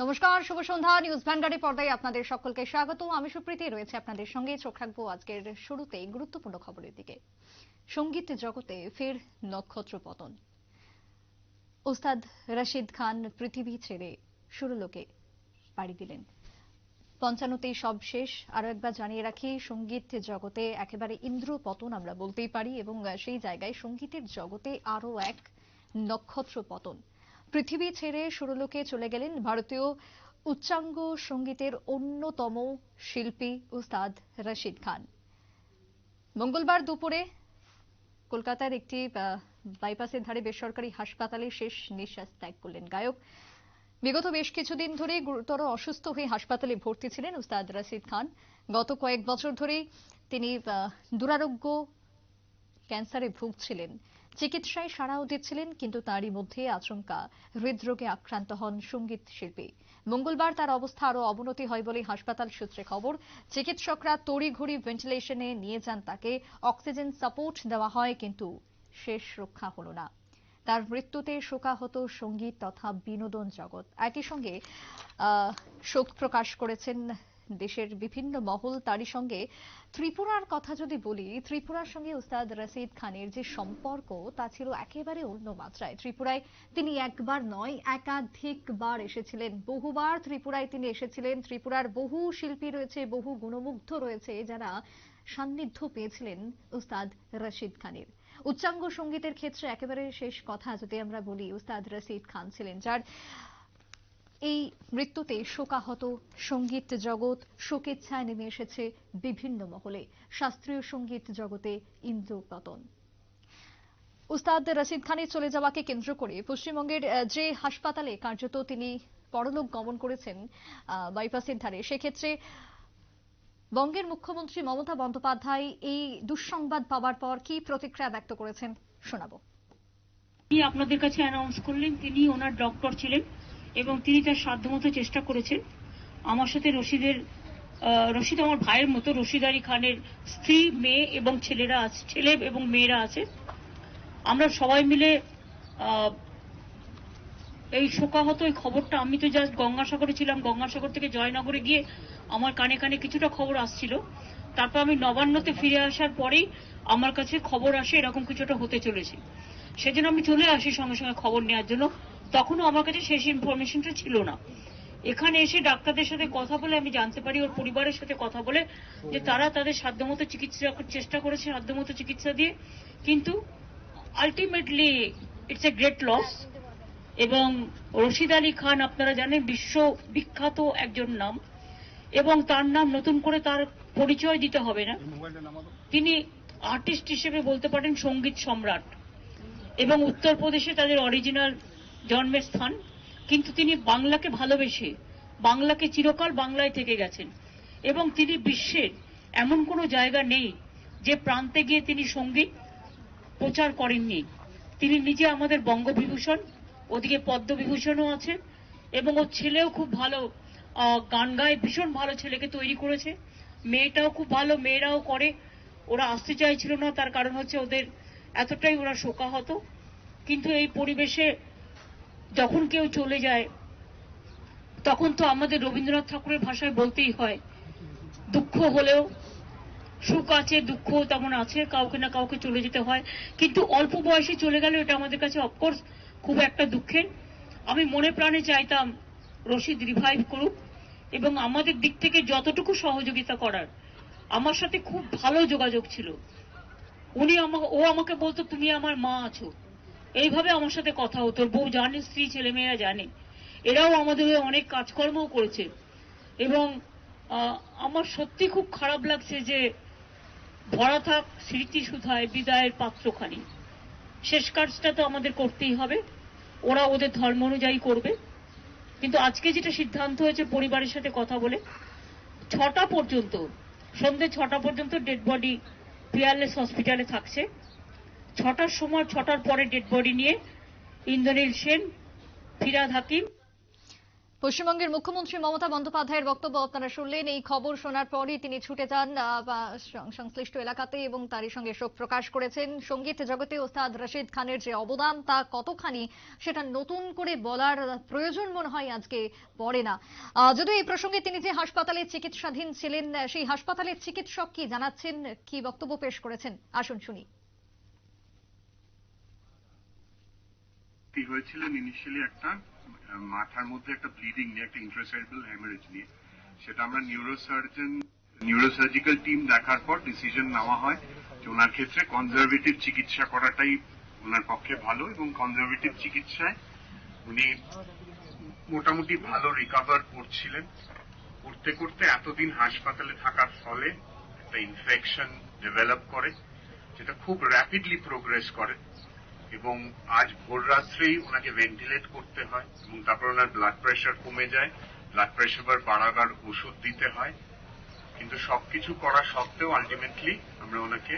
নমস্কার, শুভ সন্ধ্যা। নিউজ ভ্যানগার্ডের পর্দায় আপনাদের সকলকে স্বাগত। আমি সুপ্রীতি, রয়েছে আপনাদের সঙ্গে। চোখ রাখব আজকের শুরুতে গুরুত্বপূর্ণ খবরের দিকে। সংগীত জগতে ফের নক্ষত্র পতন। ওস্তাদ রশিদ খান পৃথিবী ছেড়ে সুরলোকে পাড়ি দিলেন। পঞ্চান্নতেই সব শেষ। আরও একবার জানিয়ে রাখি, সংগীত জগতে একেবারে ইন্দ্র পতন আমরা বলতেই পারি এবং সেই জায়গায় সঙ্গীতের জগতে আরও এক নক্ষত্র পতন। পৃথিবী ছেড়ে সুরলোকে চলে গেলেন ভারতীয় উচ্চাঙ্গ সঙ্গীতের অন্যতম শিল্পী উস্তাদ রশিদ খান। মঙ্গলবার দুপুরে কলকাতার একটি বাইপাসের ধারে বেসরকারি হাসপাতালে শেষ নিঃশ্বাস ত্যাগ করলেন গায়ক। বিগত বেশ কিছুদিন ধরে গুরুতর অসুস্থ হয়ে হাসপাতালে ভর্তি ছিলেন উস্তাদ রশিদ খান। গত কয়েক বছর ধরেই তিনি দুরারোগ্য ক্যান্সারে ভুগছিলেন। চিকিৎসায় সাড়াও দিচ্ছিলেন, কিন্তু তারই মধ্যে আচমকা হৃদরোগে আক্রান্ত হন সংগীত শিল্পী। মঙ্গলবার তার অবস্থা আরও অবনতি হয় বলে হাসপাতাল সূত্রে খবর, চিকিৎসকরা তড়িঘড়ি ভেন্টিলেশনে নিয়ে যান তাকে। অক্সিজেন সাপোর্ট দেওয়া হয়, কিন্তু শেষ রক্ষা হল না। তার মৃত্যুতে শোকাহত সংগীত তথা বিনোদন জগৎ। একই সঙ্গে শোক প্রকাশ করেছেন দেশের বিভিন্ন মহল তারই সঙ্গে। ত্রিপুরার কথা যদি বলি, ত্রিপুরার সঙ্গে উস্তাদ রশিদ খানের যে সম্পর্ক, তা ছিল একেবারে অন্য মাত্রায়। ত্রিপুরায় তিনি একবার নয়, একাধিকবার এসেছিলেন। বহুবার ত্রিপুরায় তিনি এসেছিলেন। ত্রিপুরার বহু শিল্পী রয়েছে, বহু গুণমুগ্ধ রয়েছে, যারা সান্নিধ্য পেয়েছিলেন উস্তাদ রশিদ খানের। উচ্চাঙ্গ সঙ্গীতের ক্ষেত্রে একেবারে শেষ কথা যদি আমরা বলি, উস্তাদ রশিদ খান ছিলেন, যার এই মৃত্যুতে শোকাহত সংগীত জগৎ শোকের ছায় নেমে এসেছে বিভিন্ন মহলে। শাস্ত্রীয় সংগীত জগতে ইন্দ্রপতন। উস্তাদ রশিদ খানের চলে যাওয়াকে কেন্দ্র করে পশ্চিমবঙ্গের যে হাসপাতালে কার্যত তিনি পরলোক গমন করেছেন বাইপাসের ধারে সেক্ষেত্রে বঙ্গের মুখ্যমন্ত্রী মমতা বন্দ্যোপাধ্যায় এই দুঃসংবাদ পাওয়ার পর কি প্রতিক্রিয়া ব্যক্ত করেছেন শোনাবো। আপনাদের কাছে অ্যানাউন্স করলেন, তিনি ওনার ডক্টর ছিলেন। এবং তিনি তার সাধ্যমতো চেষ্টা করেছেন। আমার সাথে রশিদের রশিদ আমার ভাইয়ের মতো, রশিদ আলী খানের স্ত্রী, মেয়ে এবং ছেলেরা আছে, ছেলে এবং মেয়েরা আছে। আমরা সবাই মিলে এই শোকাহত এই খবরটা, আমি তো জাস্ট গঙ্গাসাগরে ছিলাম, গঙ্গাসাগর থেকে জয়নগরে গিয়ে আমার কানে কানে কিছুটা খবর আসছিল। তারপর আমি নবান্নতে ফিরে আসার পরেই আমার কাছে খবর আসে এরকম কিছুটা হতে চলেছে। সেজন্য আমি চলে আসি সঙ্গে সঙ্গে খবর নেওয়ার জন্য। তখনও আমার কাছে শেষ ইনফরমেশনটা ছিল না। এখানে এসে ডাক্তারদের সাথে কথা বলে আমি জানতে পারি, ওর পরিবারের সাথে কথা বলে যে তারা তাদের সাধ্যমতো চিকিৎসা চেষ্টা করেছে সাধ্যমতো চিকিৎসা দিয়ে। কিন্তু ultimately it's a great loss এবং রশিদ আলী খান আপনারা জানেন বিশ্ব বিখ্যাত একজন নাম। এবং তার নাম নতুন করে তার পরিচয় দিতে হবে না। তিনি আর্টিস্ট হিসেবে বলতে পারেন সংগীত সম্রাট। এবং উত্তরপ্রদেশে তাদের অরিজিনাল জন্মের স্থান কিন্তু তিনি বাংলাকে ভালোবেসে, বাংলাকে চিরকাল বাংলায় থেকে গেছেন। এবং তিনি বিশ্বের এমন কোনো জায়গা নেই যে প্রান্তে গিয়ে তিনি সংগীত প্রচার করেননি। তিনি নিজে আমাদের বঙ্গবিভূষণ, ওদিকে পদ্মবিভূষণও আছে এবং ওর ছেলেও খুব ভালো গান গায়, ভীষণ ভালো ছেলেকে তৈরি করেছে। মেয়েটাও খুব ভালো, মেয়েরাও করে। ওরা আসতে চাইছিল না, তার কারণ হচ্ছে ওদের এতটাই ওরা শোকাহত। কিন্তু এই পরিবেশে যখন কেউ চলে যায়, তখন তো আমাদের রবীন্দ্রনাথ ঠাকুরের ভাষায় বলতেই হয়, দুঃখ হলেও সুখ আছে, দুঃখ তেমন আছে, কাউকে না কাউকে চলে যেতে হয়। কিন্তু অল্প বয়সে চলে গেল এটা আমাদের কাছে অফকোর্স খুব একটা দুঃখের। আমি মনে প্রাণে চাইতাম রশিদ রিভাইভ করুক এবং আমাদের দিক থেকে যতটুকু সহযোগিতা করার, আমার সাথে খুব ভালো যোগাযোগ ছিল। উনি আমাকে, ও আমাকে বলতো, তুমি আমার মা আছো। এইভাবে আমার সাথে কথা হতো। বউ জানে, স্ত্রী, ছেলেমেয়েরা জানে। এরাও আমাদের হয়ে অনেক কাজকর্মও করেছে। এবং আমার সত্যি খুব খারাপ লাগছে যে ভরা থাক স্মৃতি সুধায় বিদায়ের পাত্রখানি। শেষ কাজটা তো আমাদের করতেই হবে। ওরা ওদের ধর্ম অনুযায়ী করবে। কিন্তু আজকে যেটা সিদ্ধান্ত হয়েছে, পরিবারের সাথে কথা বলে, ছটা পর্যন্ত, সন্ধ্যে ছটা পর্যন্ত ডেড বডি পিয়ারলেস হসপিটালে থাকছে। ছটার সময়, ছটার পরে ডেড বডি নিয়ে ইন্দ্রনীল সেন, ফিরাদ হাকিম। পশ্চিমবঙ্গের মুখ্যমন্ত্রী মমতা বন্দ্যোপাধ্যায়ের বক্তব্য আপনারা শুনলেন। এই খবর শোনার পরই তিনি ছুটে যান সংশ্লিষ্ট এলাকাতে এবং তারই সঙ্গে শোক প্রকাশ করেছেন। সংগীত জগতে ওস্তাদ রশিদ খানের যে অবদান, তা কতখানি সেটা নতুন করে বলার প্রয়োজন মনে হয় আজকে পড়ে না। যদিও এই প্রসঙ্গে তিনি যে হাসপাতালে চিকিৎসাধীন ছিলেন, সেই হাসপাতালের চিকিৎসক কি জানাচ্ছেন, কি বক্তব্য পেশ করেছেন? আসুন শুনি। ভর্তি হয়েছিলেন ইনিশিয়ালি একটা মাথার মধ্যে একটা ব্লিডিং নিয়ে, একটা ইন্ট্রাসেরেব্রাল হ্যামারেজ নিয়ে। সেটা আমরা নিউরোসার্জন নিউরোসার্জিক্যাল টিম দেখার পর ডিসিশন নেওয়া হয় যে ওনার ক্ষেত্রে কনজারভেটিভ চিকিৎসা করাটাই ওনার পক্ষে ভালো এবং কনজারভেটিভ চিকিৎসায় উনি মোটামুটি ভালো রিকভার করছিলেন। করতে করতে এতদিন হাসপাতালে থাকার ফলে একটা ইনফেকশন ডেভেলপ করে, যেটা খুব র্যাপিডলি প্রোগ্রেস করে। এবং আজ ভোর রাত্রেই ওনাকে ভেন্টিলেট করতে হয় এবং তারপর ওনার ব্লাড প্রেশার কমে যায়। ব্লাড প্রেশার বাড়াবার ওষুধ দিতে হয়। কিন্তু সবকিছু করা সত্ত্বেও আলটিমেটলি আমরা ওনাকে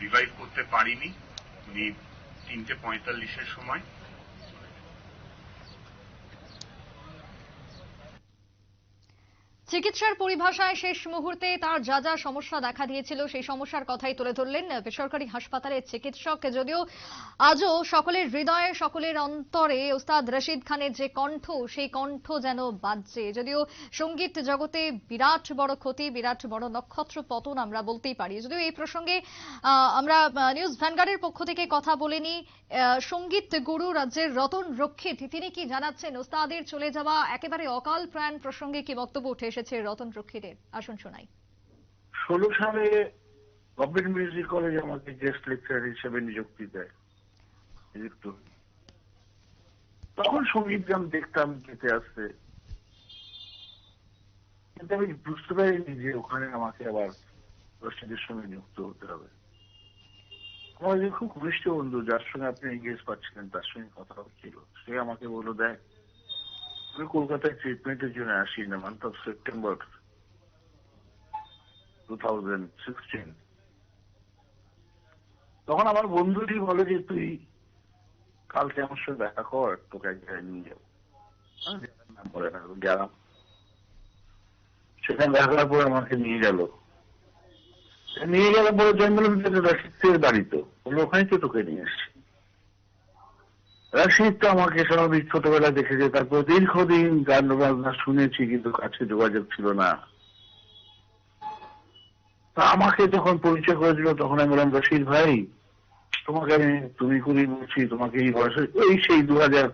রিভাইভ করতে পারিনি। উনি তিনটে পঁয়তাল্লিশের সময় চিকিৎসার পরিভাষায় শেষ মুহূর্তে তার যা যা সমস্যা দেখা দিয়েছিল সেই সমস্যার কথাই তুলে ধরলেন বেসরকারি হাসপাতালের চিকিৎসক। যদিও আজও সকলের হৃদয়ে, সকলের অন্তরে ওস্তাদ রশিদ খানের যে কণ্ঠ, সেই কণ্ঠ যেন বাজছে। যদিও সংগীত জগতে বিরাট বড় ক্ষতি, বিরাট বড় নক্ষত্র পতন আমরা বলতেই পারি। যদিও এই প্রসঙ্গে আমরা নিউজ ভ্যানগার্ডের পক্ষ থেকে কথা বলিনি। সংগীত গুরু রাজ্যের রতন রক্ষিত, তিনি কি জানাচ্ছেন? ওস্তাদের চলে যাওয়া একেবারে অকাল প্রাণ প্রসঙ্গে কি বক্তব্য উঠে এসেছে? রতন রক্ষিতের আসুন শোনাই। ষোলো সালে গভর্নমেন্ট মিউজিক কলেজ আমাকে গেস্ট লেকচার হিসেবে নিযুক্তি দেয়। নিযুক্ত তখন সংগীত গান দেখতাম যেতে আসতে। কিন্তু আমি বুঝতে পারিনি যে ওখানে আমাকে আবার রশিদের সঙ্গে যুক্ত হতে হবে। আমার খুব ঘনিষ্ঠ বন্ধু, যার সঙ্গে আপনি এঙ্গেজ পাচ্ছিলেন, তার সঙ্গে কথা হচ্ছিল। সে আমাকে বলল, দেখ আমি কলকাতায় ট্রিটমেন্টের জন্য আসি না মান্থ অফ সেপ্টেম্বর 2016 তখন আমার বন্ধুটি বলে যে তুই কালকে আমার দেখা কর তোকে এক জায়গায় নিয়ে যাব গেলাম সেখানে দেখা করার পর আমাকে নিয়ে গেল নিয়ে গেলে পরে জঙ্গলের বাড়ি তো ওখানে তো তোকে নিয়ে এসছি রশিদ তো আমাকে স্বাভাবিক ছোটবেলা দেখেছে তারপর দীর্ঘদিন গান বাজনা শুনেছি, কিন্তু কাছে যোগাযোগ ছিল না। তা আমাকে যখন পরিচয় করেছিল, তখন আমি বললাম, রশিদ ভাই, তোমাকে আমি তুমি করি বলছি, তোমাকে এই বয়সে, এই সেই দু হাজার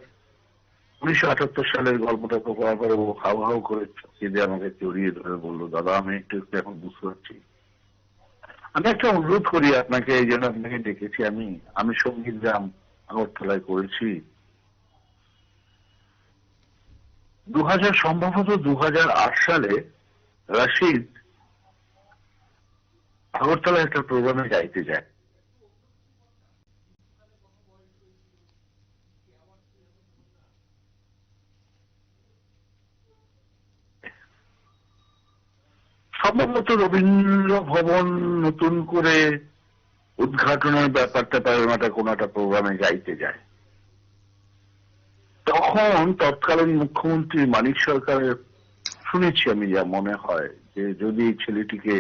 উনিশশো আটাত্তর সালের গল্পটা তো করার পরে ও হাউ হাউ করে কেঁদে আমাকে জড়িয়ে ধরে বলল, দাদা, আমি একটু একটু এখন বুঝতে পারছি। আমি একটা অনুরোধ করি আপনাকে, এই জন্য আপনাকে ডেকেছি আমি। আমি সংগীত গ্রাম আগরতলায় করেছি। দু হাজার সম্ভবত দু হাজার আট সালে রাশিদ আগরতলা একটা প্রোগ্রামে গাইতে যায়। সম্ভবত রবীন্দ্র ভবন নতুন করে উদ্ঘাটনের ব্যাপারটা একটা কোনো একটা প্রোগ্রামে গাইতে যায়। তখন তৎকালীন মুখ্যমন্ত্রী মানিক সরকারের, শুনেছি আমি যা মনে হয়, যে যদি ছেলেটিকে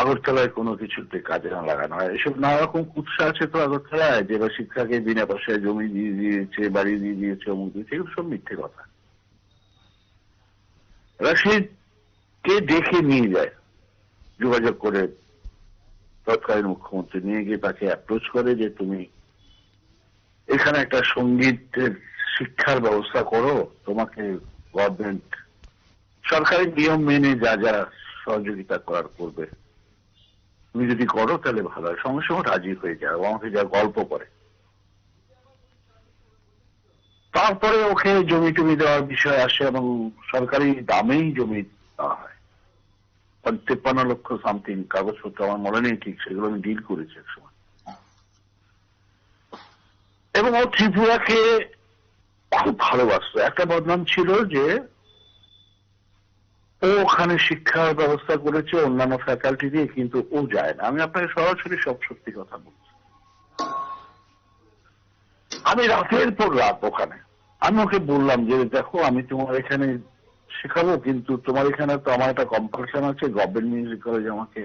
আগরতলায় কোনো কিছুতে কাজে না লাগানো হয়, এসব নানা রকম কুৎসা আছে তো আগরতলায়, যে বা শিক্ষাকে বিনা পয়সায় জমি দিয়ে দিয়েছে, বাড়ি দিয়ে দিয়েছে, অমুক দিয়েছে, এগুলো সব মিথ্যে কথা। রশিদ কে দেখে নিয়ে যায়, যোগাযোগ করে তৎকালীন মুখ্যমন্ত্রী নিয়ে গিয়ে তাকে অ্যাপ্রোচ করে যে তুমি এখানে একটা সঙ্গীতের শিক্ষার ব্যবস্থা করো, তোমাকে গভর্নমেন্ট সরকারি নিয়ম মেনে যা যা সহযোগিতা করার করবে। তুমি যদি করো তাহলে ভালো হয়। সঙ্গে সঙ্গে রাজি হয়ে যায় আমাকে যা গল্প করে। তারপরে ওকে জমি টমি দেওয়ার বিষয় আসে এবং সরকারি দামেই জমি দেওয়া হয়। তেপ্পান্ন লক্ষ সামথিং কাগজপত্র আমার মনে নেই ঠিক, সেগুলো আমি ডিল করেছি এক সময়। এবং ও ত্রিপুরাকে খুব ভালোবাসতো। একটা বদনাম ছিল যে, ও ওখানে শিক্ষার ব্যবস্থা করেছে, অন্যান্য ফ্যাকাল্টি দিয়ে, কিন্তু ও যায় না। আমি আপনাকে সরাসরি সব সত্যি কথা বলছি। আমি রাতের পর রাত ওখানে। আমি ওকে বললাম যে, দেখো, আমি তোমার এখানে শেখাবো, কিন্তু তোমার এখানে তো আমার একটা কম্পালশন আছে গভর্নমেন্ট মিউজিক কলেজ আমাকে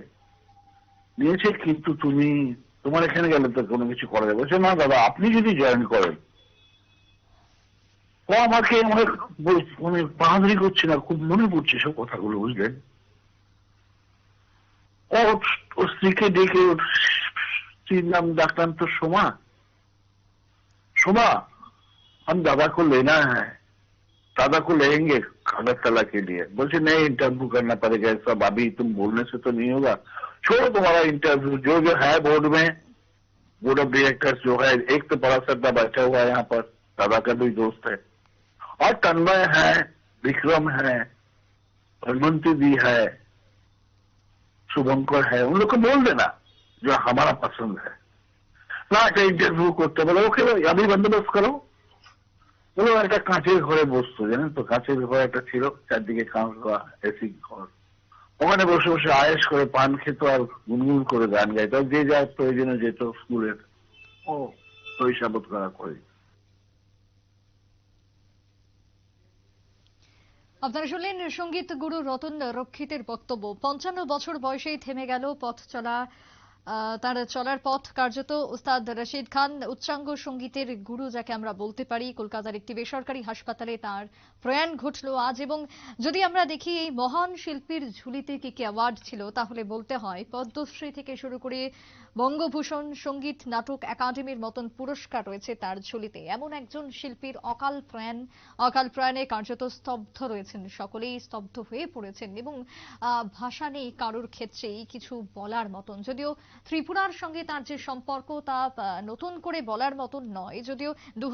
নিয়েছে কিন্তু তুমি তোমার এখানে গেলে তো কোনো কিছু করা যাবে বলছে, না দাদা, আপনি যদি জয়েন করেন। ও আমাকে অনেক মানে, মানে বাহাদুরি করছে না, খুব মনে পড়ছে সব কথাগুলো, বুঝলেন? ও ওর স্ত্রীকে ডেকে ওর স্ত্রীর নাম ডাক্তার তো সোমা। সোমা, আমি দাদা করলে, না হ্যাঁ। दादा को लेंगे अलग तला के लिए। बोलते, नहीं इंटरव्यू करना पड़ेगा सब अभी तुम बोलने से तो नहीं होगा। छोड़ो तुम्हारा इंटरव्यू जो जो है बोर्ड में बोर्ड ऑफ़ डायरेक्टर्स जो है, एक तो बड़ा सरदा बैठा हुआ है यहाँ पर, दादा का भी दोस्त है। और तन्मय है, विक्रम है, हनुमंती जी है, शुभंकर है, उन लोग को बोल देना जो हमारा पसंद है। ना इंटरव्यू तो बोले, ओके, अभी बंदोबस्त करो। বলো একটা কাঁচের ঘরে বসতো, জানেন তো? কাঁচের ঘর একটা ছিল, চারদিকে কাঁচ এসি ঘর। ওখানে বসে বসে আয়েস করে পান খেত আর গুনগুন করে গান গাইতো। যে যার প্রয়োজনে যেত স্কুলের, ও শৈশাবত করা করে। আপনারা শুনলেন সংগীত গুরু রতন রক্ষিতের বক্তব্য। পঞ্চান্ন বছর বয়সেই থেমে গেল পথ চলা তার চলার পথ কার্যত উস্তাদ রশিদ খান। উচ্চাঙ্গ সঙ্গীতের গুরু যাকে আমরা বলতে পারি, কলকাতার একটি বেসরকারি হাসপাতালে তার প্রয়াণ ঘটল আজ। এবং যদি আমরা দেখি, এই মহান শিল্পীর ঝুলিতে কি কি অ্যাওয়ার্ড ছিল, তাহলে বলতে হয়, পদ্মশ্রী থেকে শুরু করে বঙ্গভূষণ সংগীত নাটক একাডেমির মতন পুরস্কার রয়েছে তার ঝুলিতে। এমন একজন শিল্পীর অকাল প্রয়াণ অকাল প্রয়াণে কার্যত স্তব্ধ রয়েছেন সকলেই, স্তব্ধ হয়ে পড়েছেন এবং ভাষা নেই কারোর ক্ষেত্রেই কিছু বলার মতন। যদিও ত্রিপুরার সঙ্গে তার যে সম্পর্ক তা নতুন করে বলার মতন নয়। যদিও দু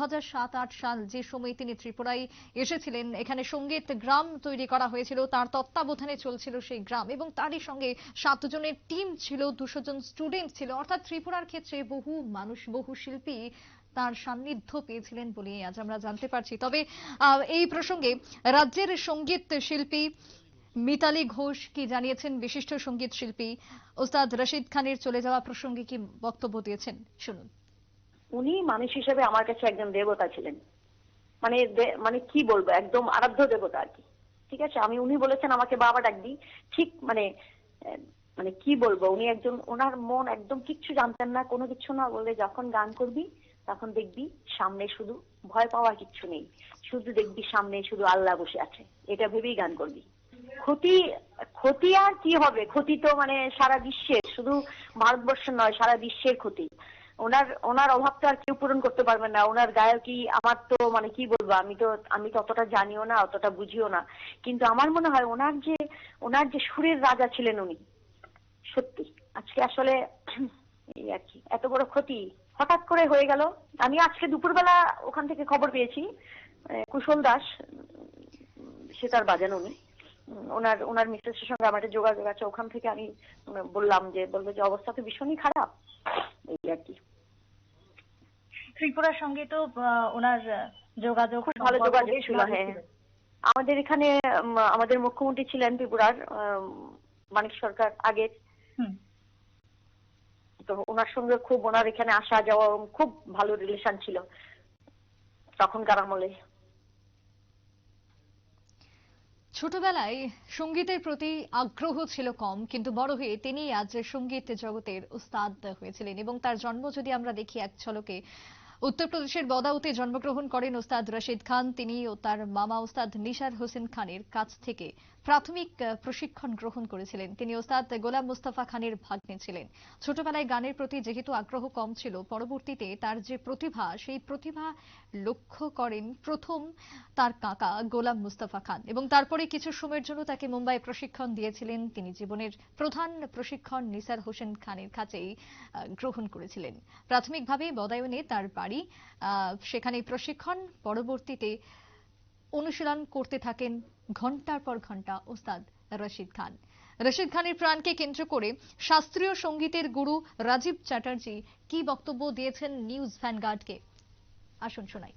আট সাল যে সময় তিনি ত্রিপুরায় এসেছিলেন, এখানে সংগীত গ্রাম তৈরি করা হয়েছিল, তার তত্ত্বাবধানে চলছিল সেই গ্রাম এবং তারই সঙ্গে সাতজনের টিম ছিল, দুশো জন স্টুডেন্ট ছিল। অর্থাৎ ত্রিপুরার ক্ষেত্রে বহু মানুষ, বহু শিল্পী তার সান্নিধ্য পেয়েছিলেন বলে আজ আমরা জানতে পারছি। তবে এই প্রসঙ্গে রাজ্যের সংগীত শিল্পী মিতালি ঘোষ কি জানিয়েছেন? বিশিষ্ট সংগীত শিল্পী ওস্তাদ রশিদ খানের চলে যাওয়া প্রসঙ্গে কি বক্তব্য দিয়েছেন? শুনুন। উনি মানুষ হিসেবে আমার কাছে একজন দেবতা ছিলেন। মানে মানে কি বলব? একদম আরাধ্য দেবতা আর কি। ঠিক আছে? আমি, উনি বলেছেন, আমাকে বাবা ডাকবি। ঠিক মানে মানে কি বলব, উনি একজন, ওনার মন একদম কিচ্ছু জানতেন না, কোনো কিছু না বলে যখন গান করবি, তখন দেখবি সামনে শুধু ভয় পাওয়ার কিচ্ছু নেই। শুধু দেখবি সামনে শুধু আল্লাহ বসে আছে। এটা ভেবেই গান করবি। ক্ষতি ক্ষতি আর কি হবে? ক্ষতি তো মানে সারা বিশ্বের, শুধু ভারতবর্ষের নয়, সারা বিশ্বের ক্ষতি। ওনার ওনার অভাব তো আর কেউ পূরণ করতে পারবে না। ওনার গায়কই আমার তো মানে কি বলব, আমি তো আমি তো অতটা জানিও না, অতটা বুঝিও না। কিন্তু আমার মনে হয় ওনার যে ওনার যে সুরের রাজা ছিলেন উনি সত্যি আজকে আসলে এই আর কি এত বড় ক্ষতি হঠাৎ করে হয়ে গেল। আমি আজকে দুপুরবেলা ওখান থেকে খবর পেয়েছি কুশল দাস সে তার বাজান উনি। ওনার ওনার মিসেসের সঙ্গে আমার একটা যোগাযোগ আছে ওখান থেকে আমি বললাম যে বলব যে অবস্থা তো ভীষণই খারাপ। এই আর কি। ত্রিপুরার সঙ্গে তো ওনার যোগাযোগ খুব ভালো যোগাযোগ ছিল হ্যাঁ। আমাদের এখানে আমাদের মুখ্যমন্ত্রী ছিলেন ত্রিপুরার মানিক সরকার আগে। হুম। তো ওনার সঙ্গে খুব ওনার এখানে আসা যাওয়া খুব ভালো রিলেশন ছিল তখনকার আমলে। ছোটবেলায় সঙ্গীতের প্রতি আগ্রহ ছিল কম কিন্তু বড় হয়ে তিনি আজ সংগীত জগতের উস্তাদ হয়েছিলেন এবং তার জন্ম যদি আমরা দেখি এক ঝলকে উত্তরপ্রদেশের বদাউতে জন্মগ্রহণ করেন ওস্তাদ রশিদ খান। তিনি ও তার মামা ওস্তাদ নিশার হোসেন খানের কাছ থেকে প্রাথমিক প্রশিক্ষণ গ্রহণ করেছিলেন। তিনি ওস্তাদ গোলাম মুস্তাফা খানের ভাগ্নে ছিলেন। ছোটবেলায় গানের প্রতি যেহেতু আগ্রহ কম ছিল, পরবর্তীতে তার যে প্রতিভা, সেই প্রতিভা লক্ষ্য করেন প্রথম তার কাকা গোলাম মুস্তাফা খান। এবং তারপরে কিছু সময়ের জন্য তাকে মুম্বাই প্রশিক্ষণ দিয়েছিলেন। তিনি জীবনের প্রধান প্রশিক্ষণ নিসার হোসেন খানের কাছেই গ্রহণ করেছিলেন। প্রাথমিকভাবে বদায়নে তার বাড়ি সেখানে প্রশিক্ষণ, পরবর্তীতে অনুশীলন করতে থাকেন। ঘণ্টার পর ঘণ্টা ওস্তাদ রশিদ খান। রশিদ খানের প্রাণকে কেন্দ্র করে শাস্ত্রীয় সঙ্গীতের গুরু রাজীব চ্যাটার্জি কি বক্তব্য দিয়েছেন নিউজ ভ্যানগার্ডকে? আসুন শোনাই।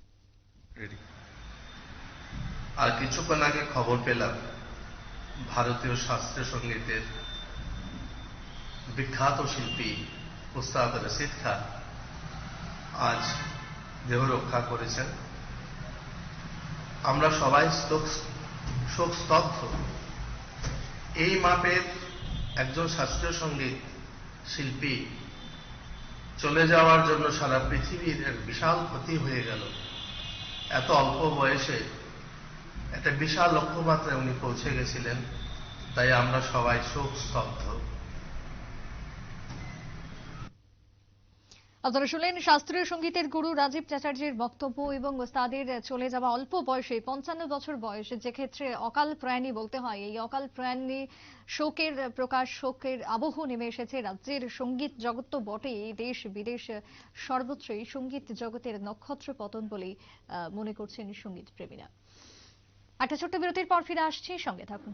আর কিছুক্ষণ আগে খবর পেলাম, ভারতীয় শাস্ত্রীয় সঙ্গীতের বিখ্যাত শিল্পী উস্তাদ রশিদ খান আজ দেহ রক্ষা করেছেন। আমরা সবাই শোকস্তব্ধ এই মাপের একজন শাস্ত্রীয় সংগীত শিল্পী চলে যাওয়ার জন্য সারা পৃথিবীর এক বিশাল ক্ষতি হয়ে গেল। এত অল্প বয়সে একটা বিশাল লক্ষ্যমাত্রায় উনি পৌঁছে গেছিলেন, তাই আমরা সবাই শোক আপনারা শুনলেন শাস্ত্রীয় সঙ্গীতের গুরু রাজীব চ্যাটার্জির বক্তব্য এবং তাদের চলে যাওয়া অল্প বয়সে, পঞ্চান্ন বছর বয়সে যে ক্ষেত্রে অকাল প্রয়াণী বলতে হয়। এই অকাল প্রয়াণী শোকের প্রকাশ, শোকের আবহ নেমে এসেছে। রাজ্যের সংগীত জগৎ তো বটেই দেশ বিদেশ সর্বত্রই সংগীত জগতের নক্ষত্র পতন বলেই মনে করছেন সংগীত প্রেমীরা একটা ছোট্ট বিরতির পর ফিরে আসছি, সঙ্গে থাকুন।